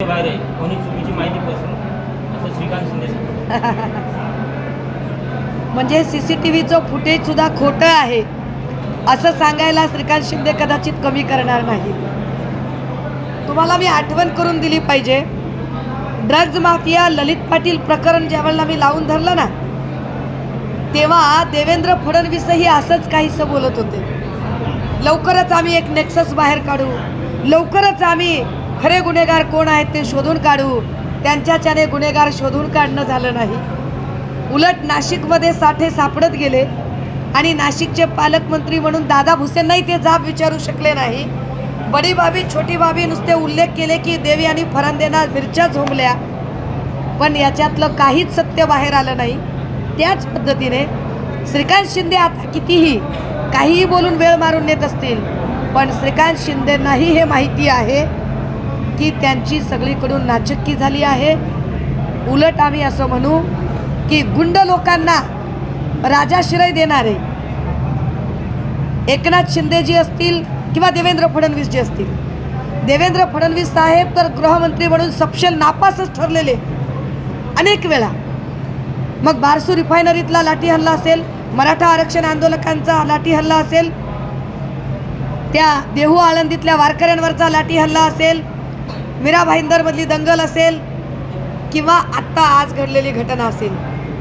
बाहेर आहे कोणी चुकीची माहिती पसरू असं श्रीकांत शिंदे म्हणजे सी सी टी व्हीचं फुटेज सुद्धा खोटं आहे. असं सांगायला श्रीकांत शिंदे कदाचित कमी करणार नाही. तुम्हाला मी आठवण करून दिली पाहिजे. ड्रग्ज माफिया ललित पाटील प्रकरण ज्यावेळेला मी लावून धरलं ना तेव्हा देवेंद्र फडणवीसही असंच काहीसं बोलत होते. लवकरच आम्ही एक नेक्सस बाहेर काढू. लवकरच आम्ही खरे गुन्हेगार कोण आहेत ते शोधून काढू. त्यांच्याच्याने गुन्हेगार शोधून काढणं झालं नाही. उलट नाशिकमध्ये साठे सापडत गेले आणि नाशिकचे पालकमंत्री म्हणून दादा भुसेंनाही ते जाब विचारू शकले नाही. बडी बाबी छोटी बाबी नुसते उल्लेख केले की देवी आणि फरांदेना मिरच्या झोंबल्या. पण याच्यातलं काहीच सत्य बाहेर आलं नाही. त्याच पद्धतीने श्रीकांत शिंदे आता कितीही काहीही बोलून वेळ मारून नेत असतील पण श्रीकांत शिंदेंनाही हे माहिती आहे. की त्यांची सगळीकडून नाचक्की झाली आहे. उलट आम्ही असं म्हणू की गुंड लोकांना राजाश्रय देणारे एकनाथ शिंदेजी असतील किंवा देवेंद्र फडणवीस जे असतील. देवेंद्र फडणवीस साहेब तर गृहमंत्री म्हणून सपशेल नापासच ठरलेले. अनेक वेळा. मग बारसू रिफायनरीतला लाठी हल्ला असेल मराठा आरक्षण आंदोलकांचा लाठी हल्ला असेल त्या देहू आळंदीतल्या वारकऱ्यांवरचा लाठी हल्ला असेल मीरा भाईंदरमधली दंगल असेल किंवा आत्ता आज घडलेली घटना असेल.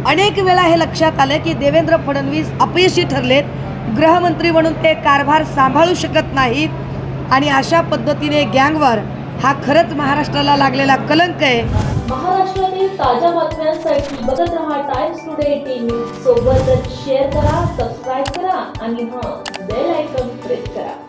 अनेक वेळा हे लक्षात आलं की देवेंद्र फडणवीस अपयशी ठरलेत. गृहमंत्री म्हणून ते कारभार सांभाळू शकत नाहीत. आणि अशा पद्धतीने गँगवर हा खरंच महाराष्ट्राला लागलेला कलंक आहे. महाराष्ट्रातील ताज्या बातम्यांसाठी बघत रहा टाइम्स टुडे टीव्ही सोबतच शेअर करा सबस्क्राईब करा आणि हां बेल आयकॉन प्रेस करा.